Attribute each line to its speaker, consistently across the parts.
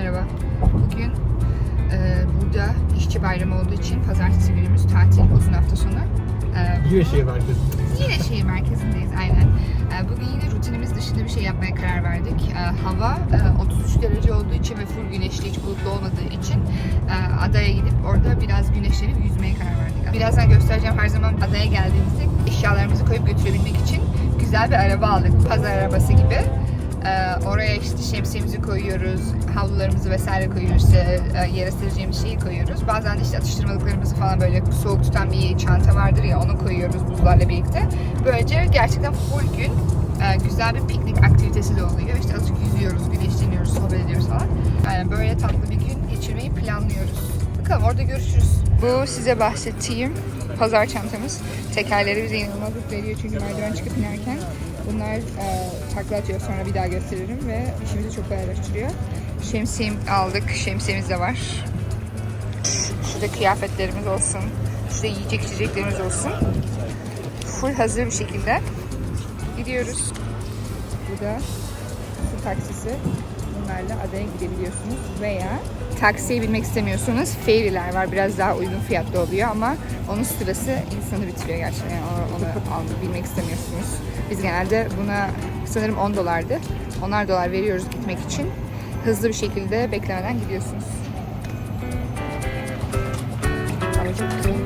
Speaker 1: merhaba. Bugün e, burada işçi bayramı olduğu için pazartesi günümüz tatil uzun hafta sonu. E,
Speaker 2: yine şehir merkezindeyiz.
Speaker 1: Yine şehir merkezindeyiz aynen. E, bugün yine rutinimiz dışında bir şey yapmaya karar verdik. E, hava e, 33 derece olduğu için ve full güneşli hiç bulutlu olmadığı için e, adaya gidip orada biraz güneşlenip yüzmeye karar verdik. Birazdan göstereceğim her zaman adaya geldiğimizde eşyalarımızı koyup götürebilmek için güzel bir araba aldık. Pazar arabası gibi. Ee, oraya işte şemsiyemizi koyuyoruz, havlularımızı vesaire koyuyoruz, işte e, yere sereceğimiz şeyi koyuyoruz. Bazen de işte atıştırmalıklarımızı falan böyle soğuk tutan bir çanta vardır ya onu koyuyoruz buzlarla birlikte. Böylece gerçekten full gün e, güzel bir piknik aktivitesi de oluyor. İşte azıcık yüzüyoruz, güneşleniyoruz, sohbet ediyoruz falan. Yani böyle tatlı bir gün geçirmeyi planlıyoruz. Bakalım orada görüşürüz. Bu size bahsettiğim pazar çantamız. Tekerleri bize inanılmaz ediyor çünkü merdiven çıkıp inerken bunlar e, takla atıyor sonra bir daha gösteririm ve işimizi çok kolaylaştırıyor. Şemsiyem aldık. Şemsiyemiz de var. Şurada kıyafetlerimiz olsun. Şurada yiyecek içeceklerimiz olsun. Full hazır bir şekilde gidiyoruz. Burada su taksisi. Bunlarla adaya gidebiliyorsunuz. Veya taksiye binmek istemiyorsanız ferry'ler var. Biraz daha uygun fiyatlı oluyor ama onun sırası insanı bitiriyor gerçekten. Yani onu, onu almak bilmek istemiyorsunuz. Biz genelde buna sanırım 10 dolardı. 10'ar dolar veriyoruz gitmek için. Hızlı bir şekilde beklemeden gidiyorsunuz. Hava çok güzel.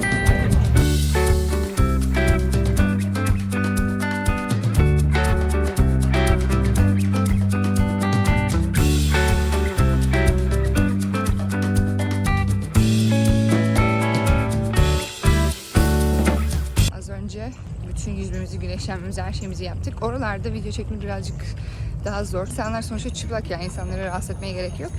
Speaker 1: Güneşlenmemizi, her şeyimizi yaptık. Oralarda video çekmek birazcık daha zor. İnsanlar sonuçta çıplak ya, insanları rahatsız etmeye gerek yok.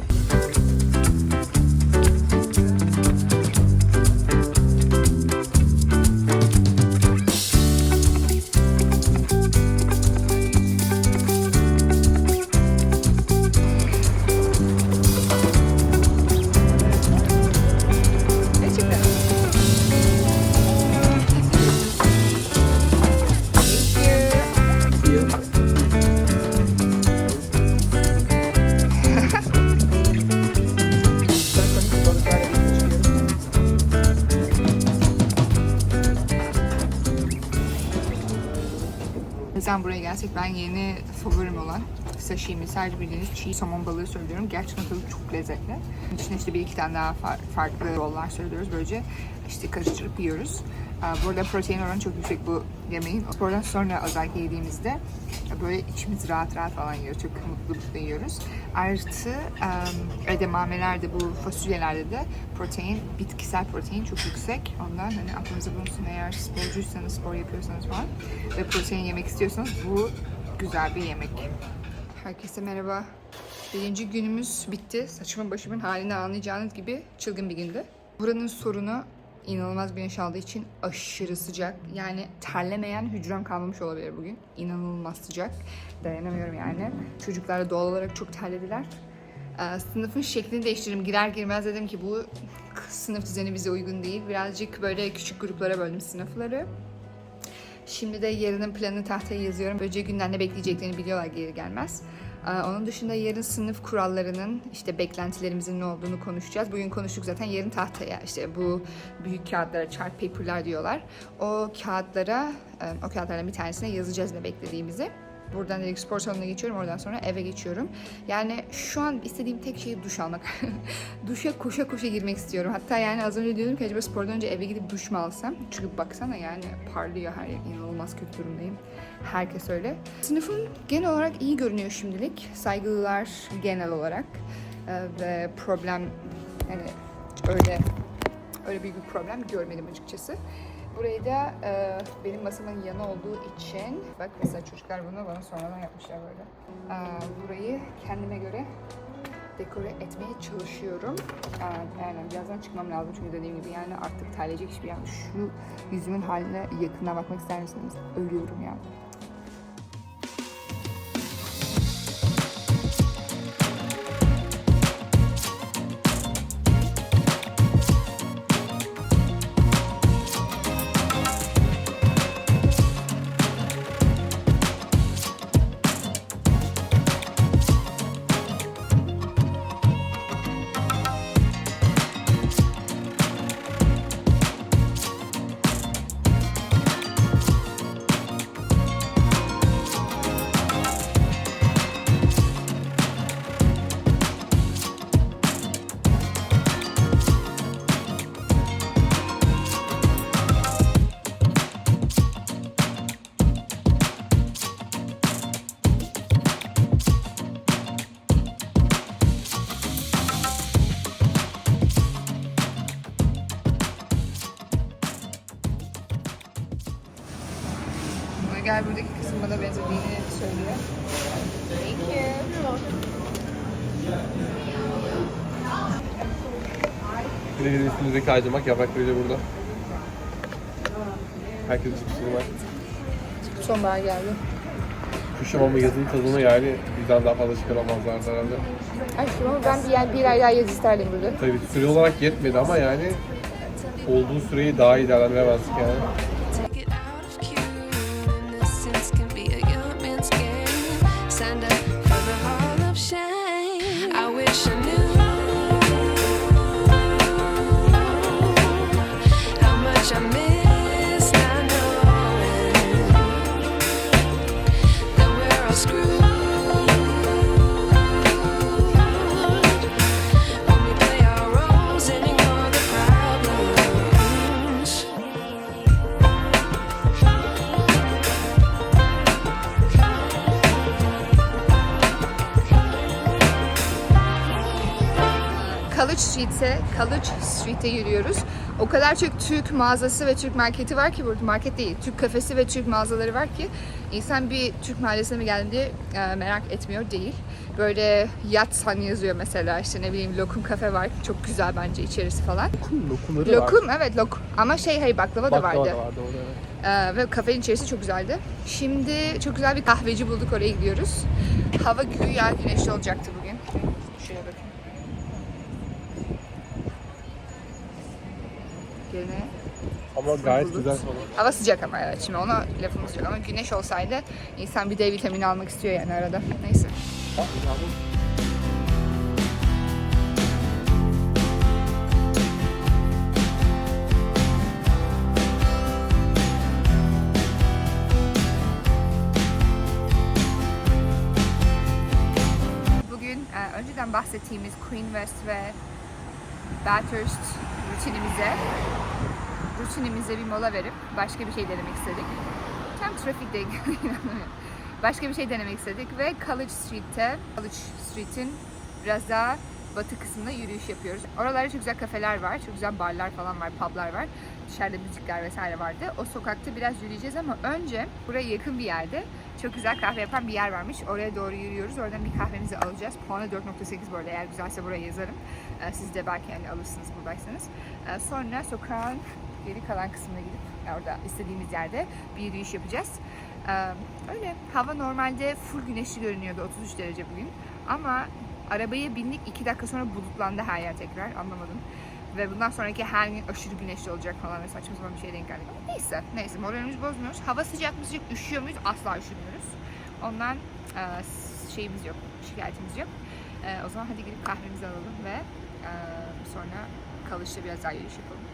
Speaker 1: Yüzden buraya gelsek ben yeni favorim olan sashimi sadece bildiğiniz çiğ somon balığı söylüyorum. Gerçekten tadı çok lezzetli. İçine işte bir iki tane daha fa- farklı rollar söylüyoruz. Böylece işte karıştırıp yiyoruz. Aa, Burada protein oranı çok yüksek bu yemeğin. Spordan sonra özellikle yediğimizde böyle içimiz rahat rahat falan yiyor. Çok mutlu yiyoruz. Artı edamamelerde bu fasulyelerde de protein, bitkisel protein çok yüksek. Ondan hani aklınıza bulunsun eğer sporcuysanız, spor yapıyorsanız falan ve protein yemek istiyorsanız bu güzel bir yemek. Herkese merhaba. Birinci günümüz bitti. Saçımın başımın halini anlayacağınız gibi çılgın bir gündü. Buranın sorunu inanılmaz güneş aldığı için aşırı sıcak. Yani terlemeyen hücrem kalmamış olabilir bugün. İnanılmaz sıcak. Dayanamıyorum yani. Çocuklar doğal olarak çok terlediler. Ee, sınıfın şeklini değiştirdim. Girer girmez dedim ki bu sınıf düzeni bize uygun değil. Birazcık böyle küçük gruplara böldüm sınıfları. Şimdi de yarının planını tahtaya yazıyorum. Böylece günden ne bekleyeceklerini biliyorlar gelir gelmez. Ee, Onun dışında yarın sınıf kurallarının işte beklentilerimizin ne olduğunu konuşacağız. Bugün konuştuk zaten yarın tahtaya işte bu büyük kağıtlara chart paper'lar diyorlar. O kağıtlara e, o kağıtlardan bir tanesine yazacağız ne beklediğimizi. Buradan direkt spor salonuna geçiyorum. Oradan sonra eve geçiyorum. Yani şu an istediğim tek şey duş almak. Duşa koşa koşa girmek istiyorum. Hatta yani az önce diyordum ki acaba spordan önce eve gidip duş mu alsam? Çünkü baksana yani parlıyor her yer. İnanılmaz kötü durumdayım. Herkes öyle. Sınıfım genel olarak iyi görünüyor şimdilik. Saygılılar genel olarak. Ee, ve problem yani öyle öyle büyük bir problem görmedim açıkçası. Burayı da e, benim masamın yanı olduğu için bak mesela çocuklar bunu bana sonradan yapmışlar böyle. E, burayı kendime göre dekore etmeye çalışıyorum. E, yani birazdan çıkmam lazım çünkü dediğim gibi yani artık terleyecek hiçbir yani şu yüzümün haline yakından bakmak ister misiniz? Ölüyorum ya. Rüzgar buradaki kısım bana benzediğini söylüyor. Thank you.
Speaker 2: De bizim üstümüzdeki aydınmak yapraklarıyla burada. Herkes çıkışını var.
Speaker 1: Sonbahar geldi.
Speaker 2: Kışın ama yazın tadını yani bizden daha fazla çıkaramazlardı herhalde.
Speaker 1: Aşkım ama ben bir, yer, bir ay daha yaz isterdim burada.
Speaker 2: Tabii süre olarak yetmedi ama yani olduğu süreyi daha iyi değerlendiremezdik yani.
Speaker 1: College Street'e, College Street'e yürüyoruz. O kadar çok Türk mağazası ve Türk marketi var ki burada market değil, Türk kafesi ve Türk mağazaları var ki insan bir Türk mahallesine mi geldim diye e, merak etmiyor değil. Böyle Yatsan yazıyor mesela işte ne bileyim Lokum kafe var. Çok güzel bence içerisi falan.
Speaker 2: Lokumları
Speaker 1: Lokum evet lokum ama şey hayır baklava, da vardı.
Speaker 2: Baklava da vardı orada. evet.
Speaker 1: Ee, ve kafenin içerisi çok güzeldi. Şimdi çok güzel bir kahveci bulduk oraya gidiyoruz. Hava güya güneşli olacaktı bugün. Şuraya bakın. Gene
Speaker 2: Ama gayet
Speaker 1: bulut.
Speaker 2: güzel
Speaker 1: hava sıcak ama evet şimdi ona lafımız yok ama güneş olsaydı insan bir D vitamini almak istiyor yani arada. Neyse. Bugün e, önceden bahsettiğimiz Queen West ve Bathurst rutinimize rutinimize bir mola verip başka bir şey denemek istedik. Tam trafikte inanamıyorum. Başka bir şey denemek istedik ve College Street'te, College Street'in biraz daha batı kısmında yürüyüş yapıyoruz. Oralarda çok güzel kafeler var, çok güzel barlar falan var, publar var. Dışarıda müzikler vesaire vardı. O sokakta biraz yürüyeceğiz ama önce buraya yakın bir yerde çok güzel kahve yapan bir yer varmış. Oraya doğru yürüyoruz. Oradan bir kahvemizi alacağız. Puanı 4.8 bu arada. Eğer güzelse buraya yazarım. Ee, Siz de belki hani alırsınız buradaysanız. Ee, Sonra sokağın geri kalan kısmına gidip orada istediğimiz yerde bir yürüyüş yapacağız. Ee, Öyle. Hava normalde full güneşli görünüyordu. 33 derece bugün. Ama arabaya bindik 2 dakika sonra bulutlandı her yer tekrar. Anlamadım. Ve bundan sonraki her gün aşırı güneşli olacak falan ve saçma sapan bir şey denk geldik. Ama neyse, neyse moralimizi bozmuyoruz. Hava sıcak mı sıcak, üşüyor muyuz? Asla üşümüyoruz. Ondan e, şeyimiz yok, şikayetimiz yok. E, o zaman hadi gidip kahvemizi alalım ve e, sonra kalışta biraz daha yürüyüş yapalım.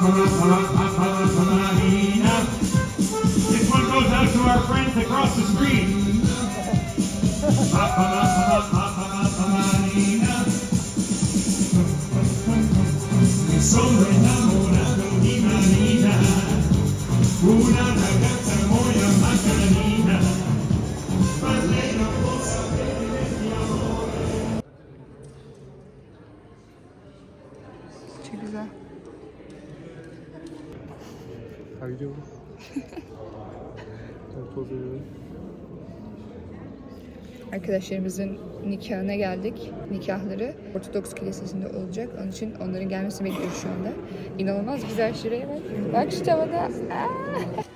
Speaker 3: This one goes out to our friends across the street.
Speaker 1: Çok
Speaker 2: poz veriyorum.
Speaker 1: Arkadaşlarımızın nikahına geldik. Nikahları Ortodoks Kilisesi'nde olacak. Onun için onların gelmesini bekliyoruz şu anda. İnanılmaz güzel şuraya bak. Bak şu tavada. Aa!